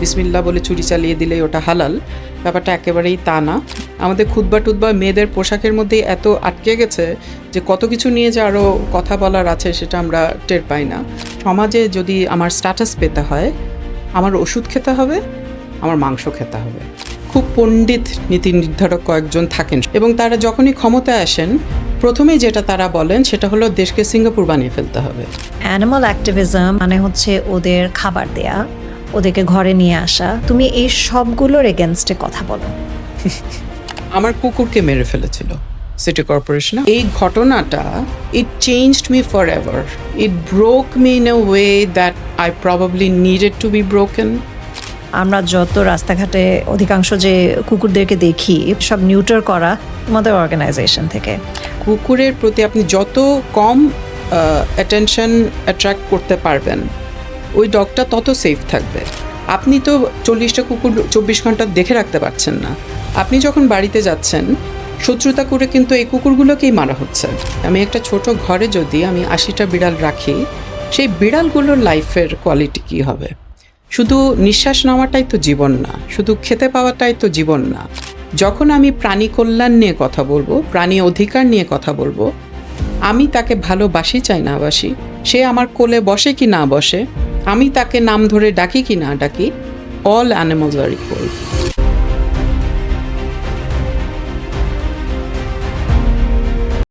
বিসমিল্লা বলে চুরি চালিয়ে দিলেই ওটা হালাল। ব্যাপারটা একেবারেই তা না। আমাদের খুদবা টুদবা মেয়েদের পোশাকের মধ্যেই এত আটকে গেছে যে কত কিছু নিয়ে যে আরও কথা বলার আছে সেটা আমরা টের পাই না। সমাজে যদি আমার স্ট্যাটাস পেতে হয়, আমার ওষুধ খেতে হবে, আমার মাংস খেতে হবে। খুব পণ্ডিত নীতি নির্ধারক কয়েকজন থাকেন এবং তারা যখনই ক্ষমতায় আসেন, প্রথমেই যেটা তারা বলেন সেটা হলো দেশকে সিঙ্গাপুর বানিয়ে ফেলতে হবে। অ্যানিমাল অ্যাক্টিভিজম মানে হচ্ছে ওদের খাবার দেয়া। ওদেরকে ঘরে নিয়ে আসা। তুমি এই সবগুলোর এগেনস্টে কথা বলো। আমার কুকুরকে মেরে ফেলেছিল সিটি কর্পোরেশন। এই ঘটনাটা it changed me forever it broke me in a way that I probably needed to be broken আমরা যত রাস্তাঘাটে অধিকাংশ যে কুকুরদেরকে দেখি সব নিউটার করা তোমাদের অর্গানাইজেশন থেকে। কুকুরের প্রতি আপনি যত কম অ্যাটেনশন অ্যাট্রাক্ট করতে পারবেন ওই ডগটা তত সেফ থাকবে। আপনি তো চল্লিশটা কুকুর চব্বিশ ঘণ্টা দেখে রাখতে পারছেন না। আপনি যখন বাড়িতে যাচ্ছেন, শত্রুতা করে কিন্তু এই কুকুরগুলোকেই মারা হচ্ছে। আমি একটা ছোট ঘরে যদি আমি আশিটা বিড়াল রাখি, সেই বিড়ালগুলোর লাইফের কোয়ালিটি কী হবে? শুধু নিঃশ্বাস নেওয়াটাই তো জীবন না, শুধু খেতে পাওয়াটাই তো জীবন না। যখন আমি প্রাণী কল্যাণ নিয়ে কথা বলব, প্রাণী অধিকার নিয়ে কথা বলব, আমি তাকে ভালোবাসি চাই না বাসি, সে আমার কোলে বসে কি না বসে আমি তাকে নাম ধরে ডাকি কি না ডাকি অল অ্যানিমালস আর ইকুয়াল